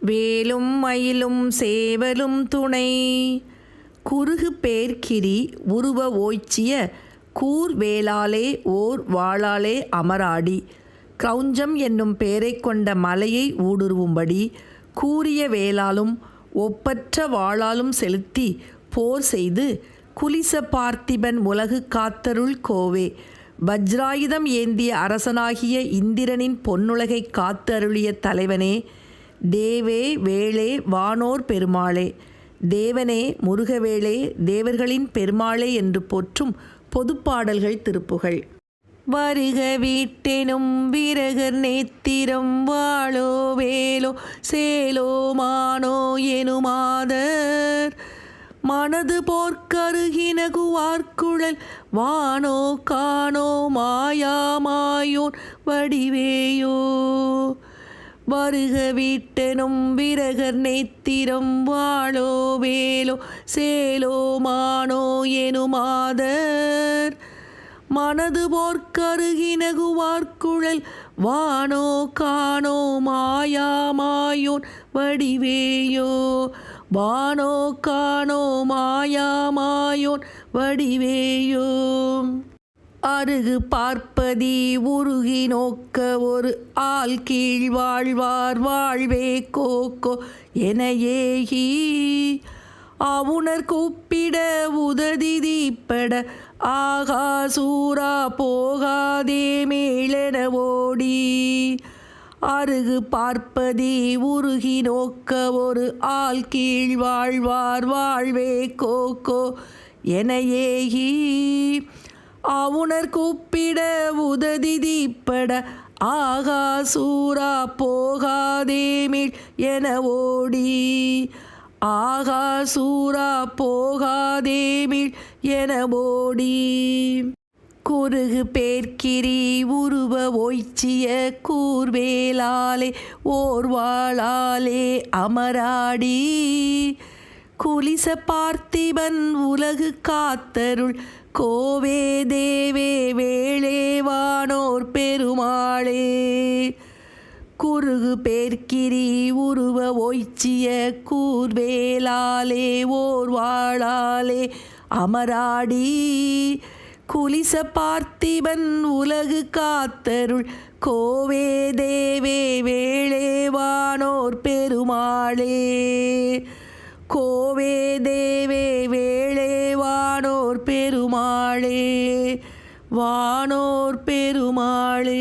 வேலும் மயிலும் சேவலும் துணை. குறுகு பேர்க்கிரி உருவ ஓய்ச்சிய கூர் வேளாலே ஓர் வாளாலே அமராடி. கிரௌஞ்சம் என்னும் பெயரைக் கொண்ட மலையை ஊடுருவும்படி கூறிய வேளாலும் ஒப்பற்ற வாளாலும் செலுத்தி போர் செய்து குலிச பார்த்திபன் உலகு காத்தருள் கோவே. வஜ்ராயுதம் ஏந்திய அரசனாகிய இந்திரனின் பொன்னுலகை காத்தருளிய தலைவனே தேவே வேளே வானோர் பெருமாளே. தேவனே முருகவேளே தேவர்களின் பெருமாளே என்று போற்றும் பொதுப்பாடல்கள் திருப்புகள். வருக வீட்டெனும் விரகர் நேத்திரம் வாழோ வேலோ சேலோ மானோ எனுமாதர். மனது போர்க்கருகின குவார்குழல் வானோ காணோ மாயாமாயோன் வடிவேயோ. வருக வீட்டனும் விரகர் நேத்திரம் வாழோ வேலோ சேலோ மானோ எனுமாதர் மனது போர்க்கருகினகுவார்குழல் வானோ காணோ மாயாமாயோன் வடிவேயோ. வானோ காணோ மாயாமாயோன் வடிவேயோ. அருகு பார்ப்பதி உருகி நோக்க ஒரு ஆள் கீழ் வாழ்வார் வாழ்வே கோக்கோ என ஏகி அவுணர் கூப்பிட உததி தீப்பட ஆகா சூரா போகாதே மேலென ஓடி. அருகு பார்ப்பதி உருகி நோக்க ஒரு ஆள் கீழ் வாழ்வார் வாழ்வே கோக்கோ என ஏகி அவுணர் கூப்பிட உததி தீப்பட ஆகா சூரா போகாதேமிழ் என ஓடி. ஆகா சூரா போகாதேமிழ் என ஓடி. குறுகு பேர்க்கிரி உருவ ஒய்ச்சிய கூர்வேலாலே ஓர்வாளாலே அமராடி குலிச பார்த்திபன் உலகு காத்தருள். கோவே தேவே வேளேவானோர் பெருமாளே. குறுகு பேர்க்கிரி உருவ ஒய்ச்சிய கூர்வேலாலே ஓர் வாழாலே அமராடி. குலிச பார்த்திபன் உலகு காத்தருள். கோவே தேவே வேளேவானோர் பெருமாளே. கோவே தேவே வேளே வானோர் பெருமாளே வானோர் பெருமாளே.